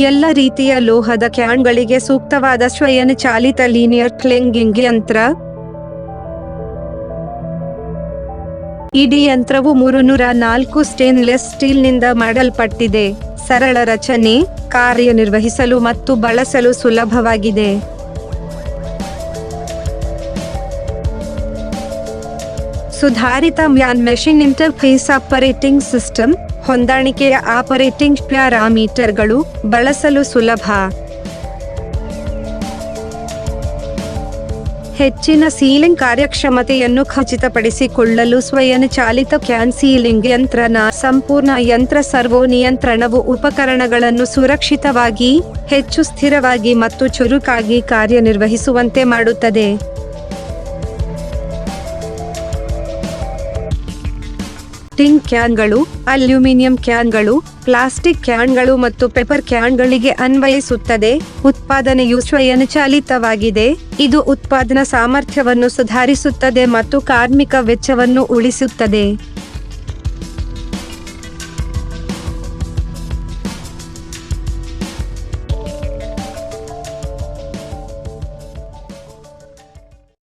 ಎಲ್ಲ ರೀತಿಯ ಲೋಹದ ಕ್ಯಾನ್ಗಳಿಗೆ ಸೂಕ್ತವಾದ ಸ್ವಯಂಚಾಲಿತ ಲೀನಿಯರ್ ಕ್ಲಿಂಗಿಂಗ್ ಯಂತ್ರ. ಇಡೀ ಯಂತ್ರವು ಮೂರುನೂರ ನಾಲ್ಕು ಸ್ಟೇನ್ಲೆಸ್ ಸ್ಟೀಲ್ನಿಂದ ಮಾಡಲ್ಪಟ್ಟಿದೆ. ಸರಳ ರಚನೆ, ಕಾರ್ಯನಿರ್ವಹಿಸಲು ಮತ್ತು ಬಳಸಲು ಸುಲಭವಾಗಿದೆ. ಸುಧಾರಿತ man machine interface operating system ಹೊಂದಾಣಿಕೆಯ ಆಪರೇಟಿಂಗ್ ಪ್ಯಾರಾಮೀಟರ್ಗಳು ಬಳಸಲು ಸುಲಭ. ಹೆಚ್ಚಿನ ಸೀಲಿಂಗ್ ಕಾರ್ಯಕ್ಷಮತೆಯನ್ನು ಖಚಿತಪಡಿಸಿಕೊಳ್ಳಲು ಸ್ವಯಂಚಾಲಿತ ಕ್ಯಾನ್ ಸೀಲಿಂಗ್ ಯಂತ್ರನ ಸಂಪೂರ್ಣ ಯಂತ್ರ ಸರ್ವೋ ನಿಯಂತ್ರಣವು ಉಪಕರಣಗಳನ್ನು ಸುರಕ್ಷಿತವಾಗಿ, ಹೆಚ್ಚು ಸ್ಥಿರವಾಗಿ ಮತ್ತು ಚುರುಕಾಗಿ ಕಾರ್ಯನಿರ್ವಹಿಸುವಂತೆ ಮಾಡುತ್ತದೆ. ಟಿನ್ ಕ್ಯಾನ್ಗಳು, ಅಲ್ಯೂಮಿನಿಯಂ ಕ್ಯಾನ್ಗಳು, ಪ್ಲಾಸ್ಟಿಕ್ ಕ್ಯಾನ್ಗಳು ಮತ್ತು ಪೆಪರ್ ಕ್ಯಾನ್ಗಳಿಗೆ ಅನ್ವಯಿಸುತ್ತದೆ. ಉತ್ಪಾದನೆಯು ಸ್ವಯಂಚಾಲಿತವಾಗಿದೆ. ಇದು ಉತ್ಪಾದನಾ ಸಾಮರ್ಥ್ಯವನ್ನು ಸುಧಾರಿಸುತ್ತದೆ ಮತ್ತು ಕಾರ್ಮಿಕ ವೆಚ್ಚವನ್ನು ಉಳಿಸುತ್ತದೆ.